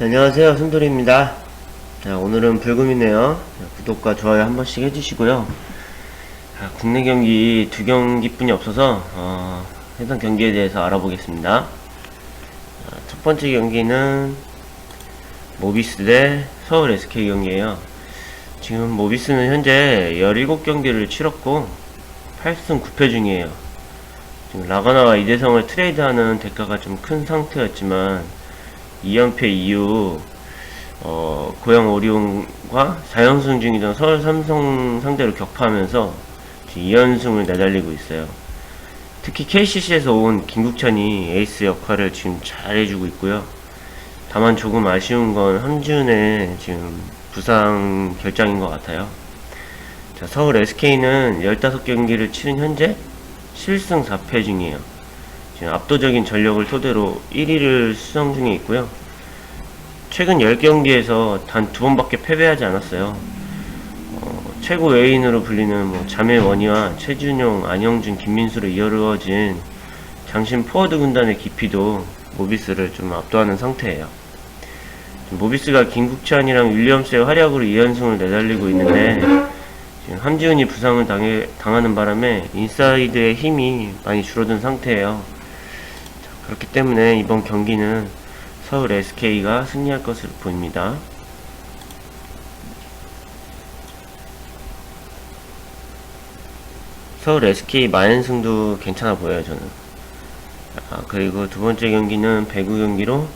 안녕하세요. 순돌이입니다. 자, 오늘은 불금이네요. 자, 구독과 좋아요 한 번씩 해주시고요. 자, 국내 경기 두 경기뿐이 없어서 어, 해당 경기에 대해서 알아보겠습니다. 자, 첫 번째 경기는 모비스 대 서울 SK 경기예요. 지금 모비스는 현재 17경기를 치렀고 8승 9패 중이에요. 지금 라가나와 이대성을 트레이드하는 대가가 좀 큰 상태였지만 2연패 이후 어, 고양 오리온과 4연승 중이던 서울 삼성 상대로 격파하면서 지금 2연승을 내달리고 있어요. 특히 KCC에서 온 김국찬이 에이스 역할을 지금 잘 해주고 있고요. 다만 조금 아쉬운 건 함준의 지금 부상 결장인 것 같아요. 자, 서울 SK는 15경기를 치른 현재 7승 4패 중이에요. 지금 압도적인 전력을 토대로 1위를 수성 중에 있고요. 최근 10경기에서 단 두 번밖에 패배하지 않았어요. 어, 최고 외인으로 불리는 뭐 자매 원희와 최준용, 안영준, 김민수로 이어루어진 장신 포워드 군단의 깊이도 모비스를 좀 압도하는 상태예요. 모비스가 김국찬이랑 윌리엄스의 활약으로 2연승을 내달리고 있는데 지금 함지훈이 부상을 당해, 당하는 바람에 인사이드의 힘이 많이 줄어든 상태예요. 자, 그렇기 때문에 이번 경기는 서울 SK가 승리할 것으로 보입니다. 서울 SK 만연승도 괜찮아 보여요, 저는. 아, 그리고 두 번째 경기는 배구 경기로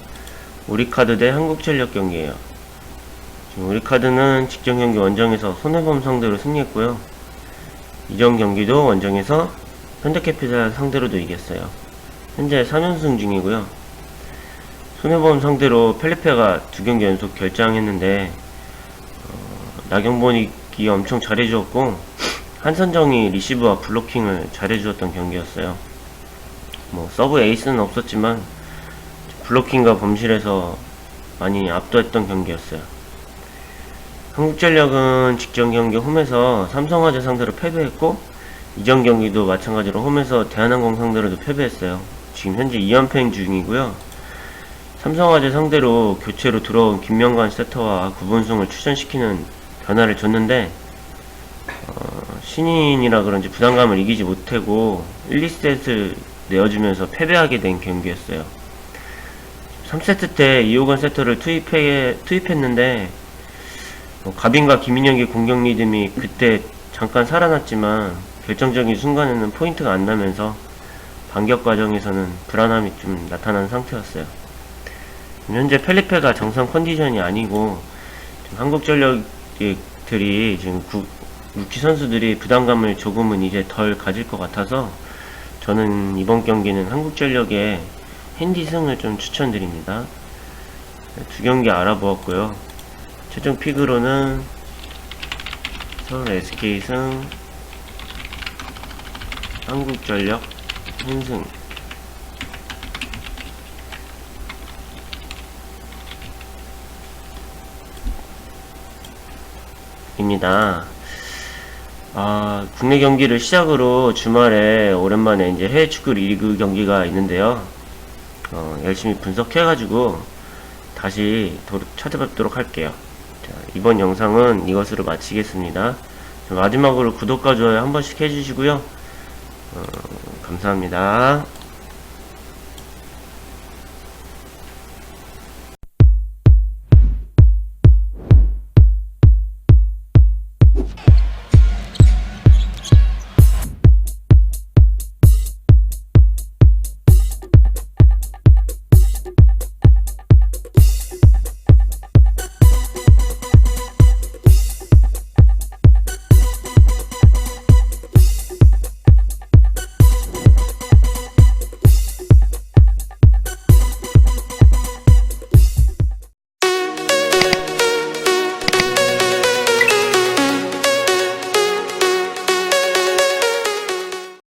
우리카드 대 한국전력 경기예요. 우리카드는 직전 경기 원정에서 손해범 상대로 승리했고요. 이전 경기도 원정에서 현대캐피탈 상대로도 이겼어요. 현재 3연승 중이고요. 손해범 상대로 펠리페가 두 경기 연속 결장했는데 어, 나경본이 엄청 잘해주었고 한선정이 리시브와 블로킹을 잘해주었던 경기였어요. 뭐 서브 에이스는 없었지만 블로킹과 범실에서 많이 압도했던 경기였어요. 한국전력은 직전 경기 홈에서 삼성화재 상대로 패배했고 이전 경기도 마찬가지로 홈에서 대한항공 상대로도 패배했어요. 지금 현재 2연패 중이고요. 삼성화재 상대로 교체로 들어온 김명관 세터와 구본승을 출전시키는 변화를 줬는데 어, 신인이라 그런지 부담감을 이기지 못하고 1, 2세트 내어주면서 패배하게 된 경기였어요. 3세트 때 이호건 세터를 투입해, 투입했는데 뭐 가빈과 김인영의 공격 리듬이 그때 잠깐 살아났지만 결정적인 순간에는 포인트가 안 나면서 반격 과정에서는 불안함이 좀 나타난 상태였어요. 현재 펠리페가 정상 컨디션이 아니고 한국전력들이 지금 구, 루키 선수들이 부담감을 조금은 이제 덜 가질 것 같아서 저는 이번 경기는 한국전력의 핸디 승을 좀 추천드립니다. 두 경기 알아보았고요. 최종 픽으로는 서울 SK 승, 한국전력 한승 입니다. 아, 국내 경기를 시작으로 주말에 오랜만에 이제 해외 축구 리그 경기가 있는데요. 어, 열심히 분석해가지고 다시 도, 찾아뵙도록 할게요. 자, 이번 영상은 이것으로 마치겠습니다. 마지막으로 구독과 좋아요 한 번씩 해주시고요. 어, 감사합니다.